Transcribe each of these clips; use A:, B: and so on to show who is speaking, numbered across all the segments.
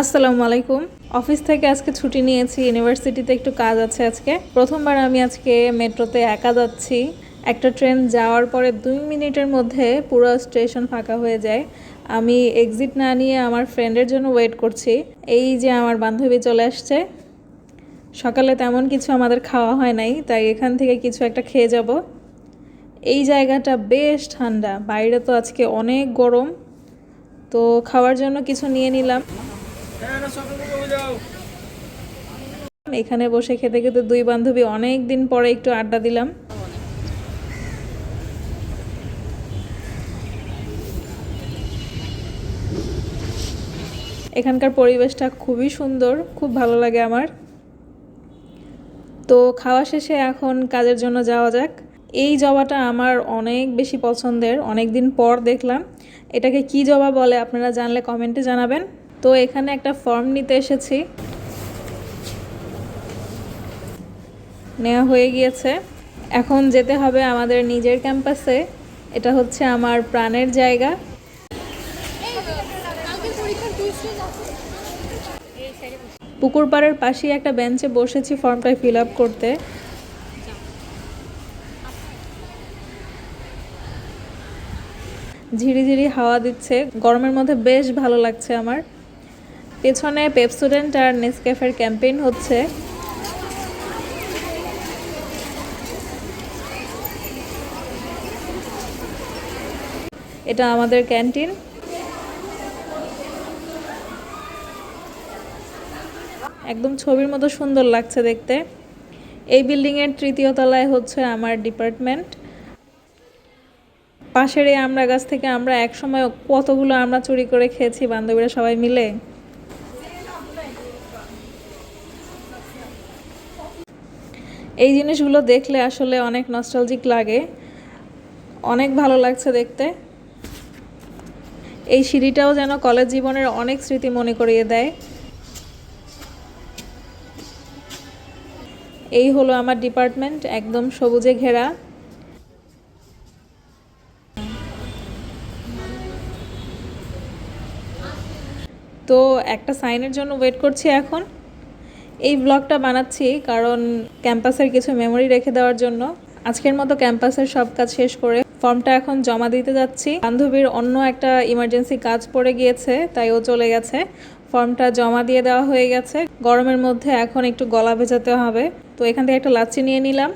A: আসসালামু আলাইকুম। অফিস থেকে আজকে ছুটি নিয়েছি, ইউনিভার্সিটিতে একটু কাজ আছে আজকে। প্রথমবার আমি আজকে মেট্রোতে একা যাচ্ছি। একটা ট্রেন যাওয়ার পরে দুই মিনিটের মধ্যে পুরো স্টেশন ফাঁকা হয়ে যায়। আমি এক্সিট না নিয়ে আমার ফ্রেন্ডের জন্য ওয়েট করছি। এই যে আমার বান্ধবী চলে আসছে। সকালে তেমন কিছু আমাদের খাওয়া হয় নাই, তাই এখান থেকে কিছু একটা খেয়ে যাব। এই জায়গাটা বেশ ঠান্ডা, বাইরে তো আজকে অনেক গরম। তো খাওয়ার জন্য কিছু নিয়ে নিলাম। এখানে বসে খেতে খেতে দুই বান্ধবী অনেক দিন পরে একটু আড্ডা দিলাম। এখানকার পরিবেশটা খুবই সুন্দর, খুব ভালো লাগে আমার। তো খাওয়া শেষে এখন কাজের জন্য যাওয়া যাক। এই জবাটা আমার অনেক বেশি পছন্দের অনেক দিন পর দেখলাম। এটাকে কি জবা বলে আপনারা জানলে কমেন্টে জানাবেন। তো এখানে একটা ফর্ম নিতে এসেছি। নেওয়া হয়ে গিয়েছে। এখন যেতে হবে আমাদের নিজের ক্যাম্পাসে এটা হচ্ছে আমার প্রাণের জায়গা। পুকুর পাড়ের পাশেই একটা বেঞ্চে বসেছি ফর্মটা ফিল আপ করতে। ঝিরিঝিরি হাওয়া দিচ্ছে। গরমের মধ্যে বেশ ভালো লাগছে আমার। পেছনে পেপসুডেন্ট আর নেসক্যাফের ক্যাম্পেইন হচ্ছে। এটা আমাদের ক্যান্টিন। একদম ছবির মতো সুন্দর লাগছে দেখতে। এই বিল্ডিংয়ের তৃতীয় তলায় হচ্ছে আমার ডিপার্টমেন্ট। পাশের এই আমরা গাছ থেকে আমরা এক সময় কতগুলো আমরা চুরি করে খেয়েছি বান্ধবীরা সবাই মিলে? এই জিনিসগুলো দেখলে আসলে অনেক নস্টালজিক লাগে। অনেক ভালো লাগছে দেখতে। এই সিঁড়িটাও যেন কলেজ জীবনের অনেক স্মৃতি মনে করিয়ে দেয়। এই হলো আমার ডিপার্টমেন্ট একদম সবুজে ঘেরা। তো একটা সাইনের জন্য ওয়েট করছি এখন। এই ব্লগটা বানাচ্ছি কারণ ক্যাম্পাসের কিছু মেমোরি রেখে দেওয়ার জন্য। আজকের মতো ক্যাম্পাসের সব কাজ শেষ করে ফর্মটা এখন জমা দিতে যাচ্ছি। বান্ধবীর অন্য একটা ইমার্জেন্সি কাজ পড়ে গিয়েছে, তাই ও চলে গেছে। ফর্মটা জমা দিয়ে দেওয়া হয়ে গেছে। গরমের মধ্যে এখন একটু গলা ভেজাতে হবে। তো এখান থেকে একটা লাচ্ছি নিয়ে নিলাম।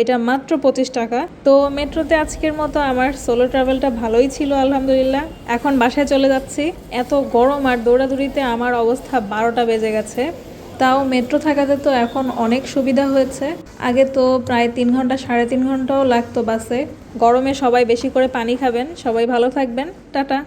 A: এটা মাত্র পঁচিশ টাকা। তো মেট্রোতে আজকের মতো আমার সোলো ট্রাভেলটা ভালোই ছিল, আলহামদুলিল্লাহ। এখন বাসায় চলে যাচ্ছি। এত গরম আর দৌড়াদৌড়িতে আমার অবস্থা বারোটা বেজে গেছে। তাও মেট্রো থাকাতে তো এখন অনেক সুবিধা হয়েছে। আগে তো প্রায় তিন ঘণ্টা, সাড়ে তিন ঘন্টাও লাগতো বাসে। গরমে সবাই বেশি করে পানি খাবেন। সবাই ভালো থাকবেন। টাটা।